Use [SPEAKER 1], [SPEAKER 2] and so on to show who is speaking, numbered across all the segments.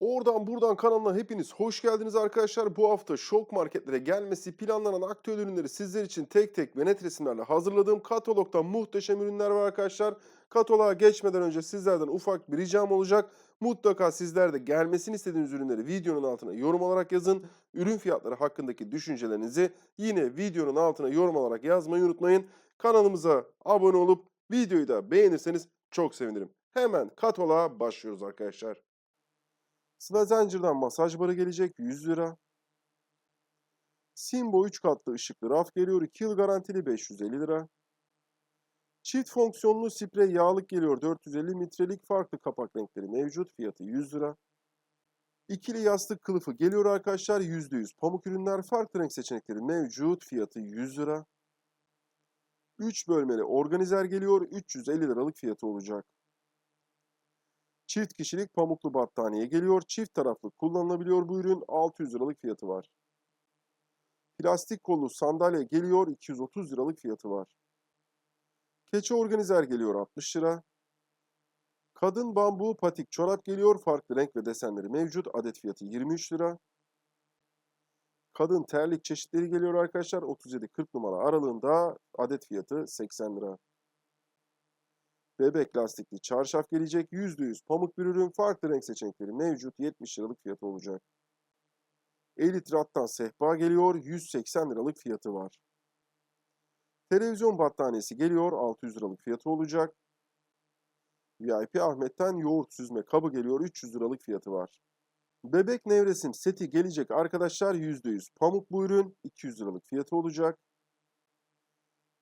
[SPEAKER 1] Oradan buradan kanalına hepiniz hoş geldiniz arkadaşlar. Bu hafta şok marketlere gelmesi planlanan aktüel ürünleri sizler için tek tek ve net resimlerle hazırladığım katalogda muhteşem ürünler var arkadaşlar. Kataloğa geçmeden önce sizlerden ufak bir ricam olacak. Mutlaka sizler de gelmesini istediğiniz ürünleri videonun altına yorum olarak yazın. Ürün fiyatları hakkındaki düşüncelerinizi yine videonun altına yorum olarak yazmayı unutmayın. Kanalımıza abone olup videoyu da beğenirseniz çok sevinirim. Hemen kataloğa başlıyoruz arkadaşlar. Swazenger'dan masaj barı gelecek 100 lira. Simbo 3 katlı ışıklı raf geliyor 2 yıl garantili 550 lira. Çift fonksiyonlu sprey yağlık geliyor 450 mililitrelik farklı kapak renkleri mevcut fiyatı 100 lira. İkili yastık kılıfı geliyor arkadaşlar %100 pamuk ürünler farklı renk seçenekleri mevcut fiyatı 100 lira. 3 bölmeli organizer geliyor 350 liralık fiyatı olacak. Çift kişilik pamuklu battaniye geliyor. Çift taraflı kullanılabiliyor bu ürün. 600 liralık fiyatı var. Plastik kollu sandalye geliyor. 230 liralık fiyatı var. Keçe organizer geliyor 60 lira. Kadın bambu patik çorap geliyor. Farklı renk ve desenleri mevcut. Adet fiyatı 23 lira. Kadın terlik çeşitleri geliyor arkadaşlar. 37-40 numara aralığında adet fiyatı 80 lira. Bebek lastikli çarşaf gelecek. %100 pamuk bir ürün. Farklı renk seçenekleri mevcut. 70 liralık fiyatı olacak. 50 litre hattan sehpa geliyor. 180 liralık fiyatı var. Televizyon battaniyesi geliyor. 600 liralık fiyatı olacak. VIP Ahmet'ten yoğurt süzme kabı geliyor. 300 liralık fiyatı var. Bebek nevresim seti gelecek arkadaşlar. %100 pamuk bu ürün. 200 liralık fiyatı olacak.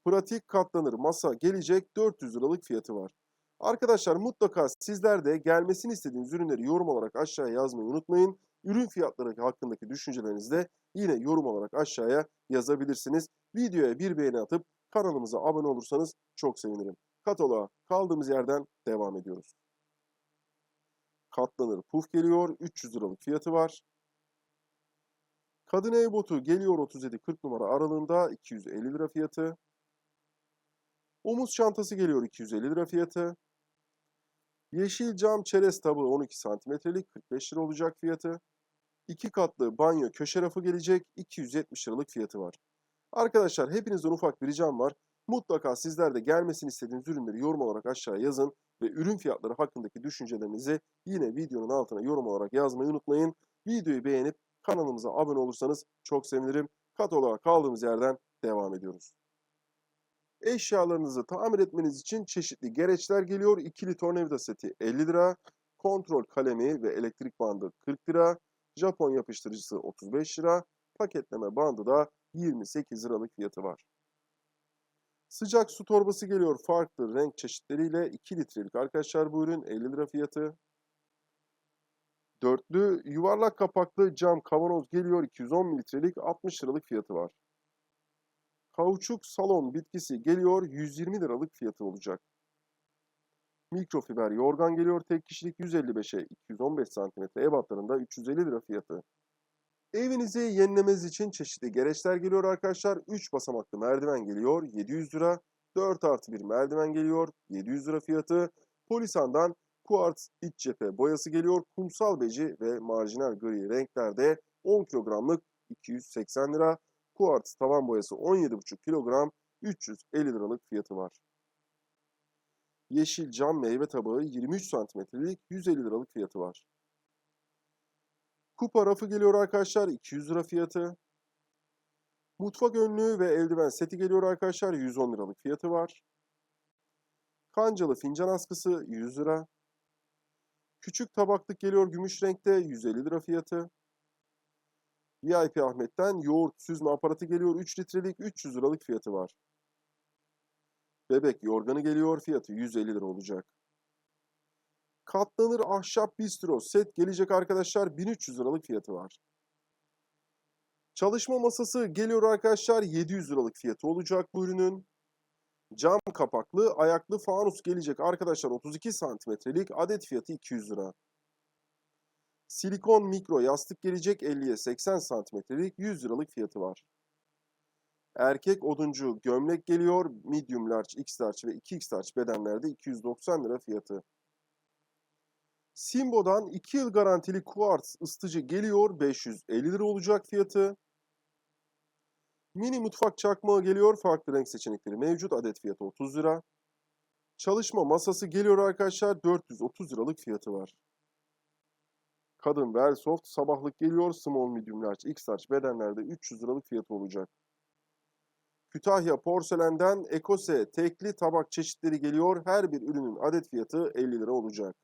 [SPEAKER 1] Pratik katlanır masa gelecek 400 liralık fiyatı var. Arkadaşlar mutlaka sizler de gelmesini istediğiniz ürünleri yorum olarak aşağıya yazmayı unutmayın. Ürün fiyatları hakkındaki düşüncelerinizi de yine yorum olarak aşağıya yazabilirsiniz. Videoya bir beğeni atıp kanalımıza abone olursanız çok sevinirim. Kataloğa kaldığımız yerden devam ediyoruz. Katlanır puf geliyor 300 liralık fiyatı var. Kadın ev botu geliyor 37-40 numara aralığında 250 lira fiyatı. Omuz çantası geliyor 250 lira fiyatı. Yeşil cam çerez tabağı 12 santimetrelik 45 lira olacak fiyatı. 2 katlı banyo köşe rafı gelecek 270 liralık fiyatı var. Arkadaşlar hepinizden ufak bir ricam var. Mutlaka sizler de gelmesini istediğiniz ürünleri yorum olarak aşağıya yazın ve ürün fiyatları hakkındaki düşüncelerinizi yine videonun altına yorum olarak yazmayı unutmayın. Videoyu beğenip kanalımıza abone olursanız çok sevinirim. Kataloğa kaldığımız yerden devam ediyoruz. Eşyalarınızı tamir etmeniz için çeşitli gereçler geliyor. İkili tornavida seti 50 lira. Kontrol kalemi ve elektrik bandı 40 lira. Japon yapıştırıcısı 35 lira. Paketleme bandı da 28 liralık fiyatı var. Sıcak su torbası geliyor farklı renk çeşitleriyle 2 litrelik arkadaşlar bu ürün 50 lira fiyatı. Dörtlü yuvarlak kapaklı cam kavanoz geliyor 210 mililitrelik 60 liralık fiyatı var. Kauçuk salon bitkisi geliyor 120 liralık fiyatı olacak. Mikrofiber yorgan geliyor tek kişilik 155'e 215 cm ebatlarında 350 lira fiyatı. Evinizi yenilemeniz için çeşitli gereçler geliyor arkadaşlar. 3 basamaklı merdiven geliyor 700 lira. 4 artı 1 merdiven geliyor 700 lira fiyatı. Polisan'dan kuartz iç cephe boyası geliyor. Kumsal beci ve marjinal gri renklerde 10 kilogramlık 280 lira. Kuartz tavan boyası 17,5 kilogram 350 liralık fiyatı var. Yeşil cam meyve tabağı 23 santimetrelik 150 liralık fiyatı var. Kupa rafı geliyor arkadaşlar 200 lira fiyatı. Mutfak önlüğü ve eldiven seti geliyor arkadaşlar 110 liralık fiyatı var. Kancalı fincan askısı 100 lira. Küçük tabaklık geliyor gümüş renkte 150 lira fiyatı. VIP Ahmet'ten yoğurt süzme aparatı geliyor 3 litrelik 300 liralık fiyatı var. Bebek yorganı geliyor fiyatı 150 lira olacak. Katlanır ahşap bistro set gelecek arkadaşlar 1300 liralık fiyatı var. Çalışma masası geliyor arkadaşlar 700 liralık fiyatı olacak bu ürünün. Cam kapaklı ayaklı fanus gelecek arkadaşlar 32 santimetrelik adet fiyatı 200 lira. Silikon mikro yastık gelecek 50'ye 80 santimetrelik 100 liralık fiyatı var. Erkek oduncu gömlek geliyor medium large, x large ve 2x large bedenlerde 290 lira fiyatı. Simbo'dan 2 yıl garantili kuartz ısıtıcı geliyor. 550 lira olacak fiyatı. Mini mutfak çakmağı geliyor. Farklı renk seçenekleri mevcut. Adet fiyatı 30 lira. Çalışma masası geliyor arkadaşlar. 430 liralık fiyatı var. Kadın Velsoft sabahlık geliyor. Small, medium, large, x large bedenlerde 300 liralık fiyatı olacak. Kütahya porselenden Ekose tekli tabak çeşitleri geliyor. Her bir ürünün adet fiyatı 50 lira olacak.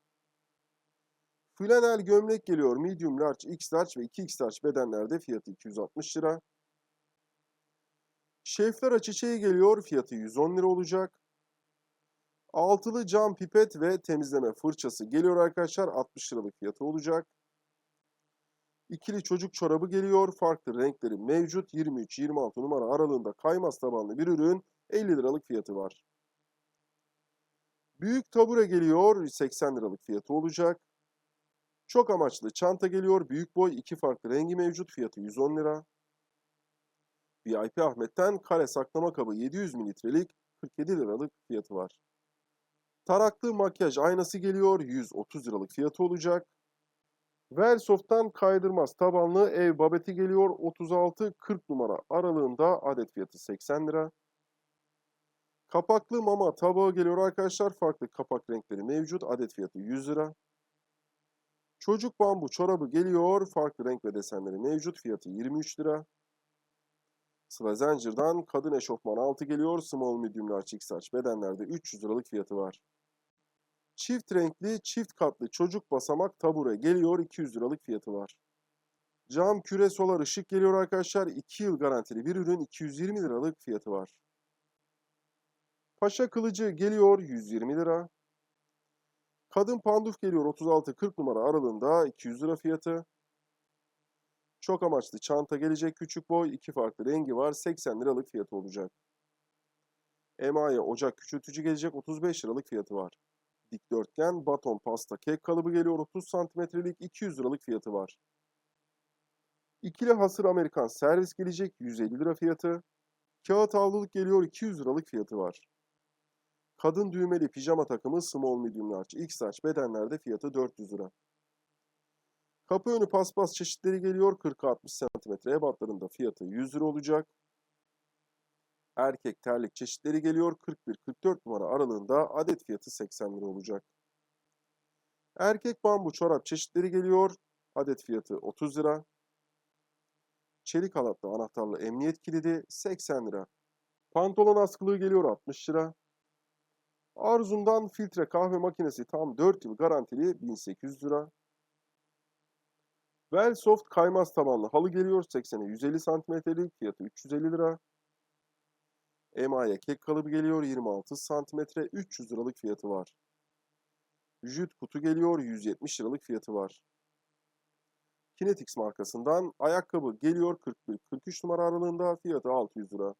[SPEAKER 1] Flanel gömlek geliyor. Medium, large, x large ve 2x large bedenlerde fiyatı 260 lira. Şeflara çiçeği geliyor. Fiyatı 110 lira olacak. Altılı cam pipet ve temizleme fırçası geliyor arkadaşlar. 60 liralık fiyatı olacak. İkili çocuk çorabı geliyor. Farklı renkleri mevcut. 23-26 numara aralığında kaymaz tabanlı bir ürün. 50 liralık fiyatı var. Büyük tabure geliyor. 80 liralık fiyatı olacak. Çok amaçlı çanta geliyor. Büyük boy iki farklı rengi mevcut. Fiyatı 110 lira. VIP Ahmet'ten kare saklama kabı 700 mililitrelik 47 liralık fiyatı var. Taraklı makyaj aynası geliyor. 130 liralık fiyatı olacak. Velsoft'tan kaydırmaz tabanlı ev babeti geliyor. 36-40 numara aralığında adet fiyatı 80 lira. Kapaklı mama tabağı geliyor arkadaşlar. Farklı kapak renkleri mevcut. Adet fiyatı 100 lira. Çocuk bambu çorabı geliyor. Farklı renk ve desenleri mevcut. Fiyatı 23 lira. Sıla Zincir'dan kadın eşofman altı geliyor. Small, medium, large, x large bedenlerde 300 liralık fiyatı var. Çift renkli, çift katlı çocuk basamak tabure geliyor. 200 liralık fiyatı var. Cam küre solar ışık geliyor arkadaşlar. 2 yıl garantili bir ürün 220 liralık fiyatı var. Paşa kılıcı geliyor 120 lira. Kadın panduf geliyor 36-40 numara aralığında 200 lira fiyatı. Çok amaçlı çanta gelecek küçük boy. iki farklı rengi var. 80 liralık fiyatı olacak. Emaye ocak küçültücü gelecek. 35 liralık fiyatı var. Dikdörtgen baton pasta kek kalıbı geliyor. 30 santimetrelik 200 liralık fiyatı var. İkili hasır Amerikan servis gelecek. 150 lira fiyatı. Kağıt havluluk geliyor. 200 liralık fiyatı var. Kadın düğmeli pijama takımı small medium large x large bedenlerde fiyatı 400 lira. Kapı önü paspas çeşitleri geliyor. 40-60 cm ebatlarında fiyatı 100 lira olacak. Erkek terlik çeşitleri geliyor. 41-44 numara aralığında adet fiyatı 80 lira olacak. Erkek bambu çorap çeşitleri geliyor. Adet fiyatı 30 lira. Çelik halatlı anahtarlı emniyet kilidi 80 lira. Pantolon askılığı geliyor 60 lira. Arzum'dan filtre kahve makinesi tam 4 yıl garantili 1800 lira. Velsoft kaymaz tabanlı halı geliyor 80'e 150 santimetrelik fiyatı 350 lira. Emaye kek kalıbı geliyor 26 santimetre 300 liralık fiyatı var. Jüt kutu geliyor 170 liralık fiyatı var. Kinetix markasından ayakkabı geliyor 41-43 numara aralığında fiyatı 600 lira.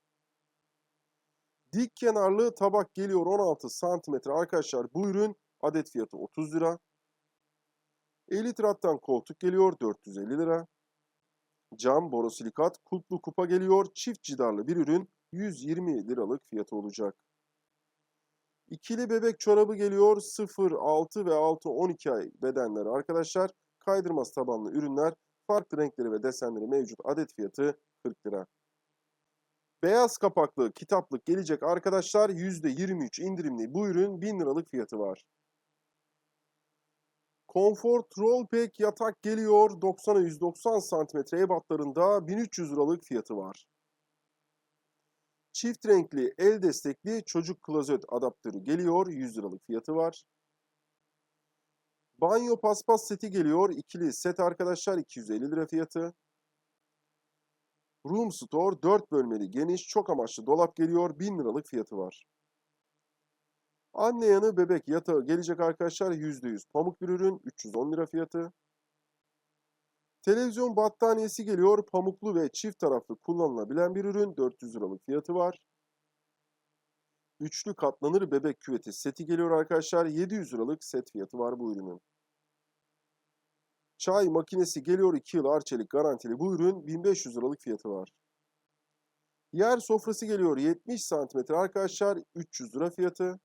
[SPEAKER 1] Dik kenarlı tabak geliyor 16 santimetre arkadaşlar bu ürün adet fiyatı 30 lira. Elitrat'tan koltuk geliyor 450 lira. Cam borosilikat kulplu kupa geliyor. Çift cidarlı bir ürün 120 liralık fiyatı olacak. İkili bebek çorabı geliyor 0, 6 ve 6, 12 ay bedenleri arkadaşlar. Kaydırmaz tabanlı ürünler farklı renkleri ve desenleri mevcut adet fiyatı 40 lira. Beyaz kapaklı kitaplık gelecek arkadaşlar %23 indirimli bu ürün 1000 liralık fiyatı var. Comfort Rollpack yatak geliyor 90'a 190 cm ebatlarında 1300 liralık fiyatı var. Çift renkli el destekli çocuk klozet adaptörü geliyor 100 liralık fiyatı var. Banyo paspas seti geliyor ikili set arkadaşlar 250 lira fiyatı. Room Store 4 bölmeli geniş çok amaçlı dolap geliyor 1000 liralık fiyatı var. Anne yanı bebek yatağı gelecek arkadaşlar %100 pamuk bir ürün 310 lira fiyatı. Televizyon battaniyesi geliyor pamuklu ve çift taraflı kullanılabilen bir ürün 400 liralık fiyatı var. Üçlü katlanır bebek küveti seti geliyor arkadaşlar 700 liralık set fiyatı var bu ürünün. Çay makinesi geliyor 2 yıl arçelik garantili bu ürün 1500 liralık fiyatı var. Yer sofrası geliyor 70 cm arkadaşlar 300 lira fiyatı.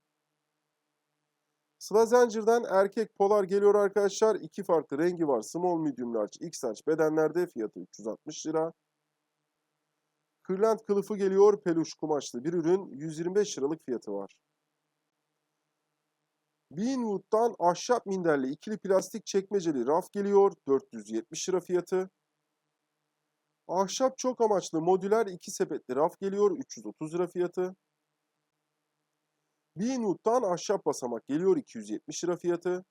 [SPEAKER 1] Slazenger'den erkek polar geliyor arkadaşlar. İki farklı rengi var. Small, medium, large, x large bedenlerde fiyatı 360 lira. Kırlent kılıfı geliyor. Peluş kumaşlı bir ürün. 125 liralık fiyatı var. Beanwood'dan ahşap minderli ikili plastik çekmeceli raf geliyor. 470 lira fiyatı. Ahşap çok amaçlı modüler iki sepetli raf geliyor. 330 lira fiyatı. Beanwood'dan ahşap basamak geliyor. 270 lira fiyatı.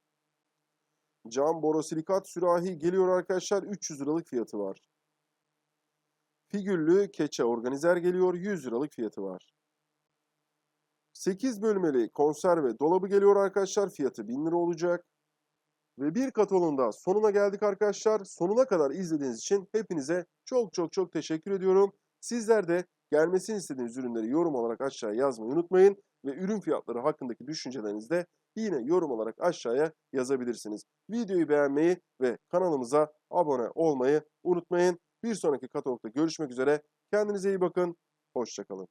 [SPEAKER 1] Cam borosilikat sürahi geliyor arkadaşlar. 300 liralık fiyatı var. Figürlü keçe organizer geliyor. 100 liralık fiyatı var. 8 bölmeli konserve dolabı geliyor arkadaşlar. Fiyatı 1000 lira olacak. Ve bir katalonun sonuna geldik arkadaşlar. Sonuna kadar izlediğiniz için hepinize çok çok çok teşekkür ediyorum. Sizler de gelmesini istediğiniz ürünleri yorum olarak aşağıya yazmayı unutmayın. Ve ürün fiyatları hakkındaki düşüncelerinizi de yine yorum olarak aşağıya yazabilirsiniz. Videoyu beğenmeyi ve kanalımıza abone olmayı unutmayın. Bir sonraki katalogda görüşmek üzere. Kendinize iyi bakın. Hoşçakalın.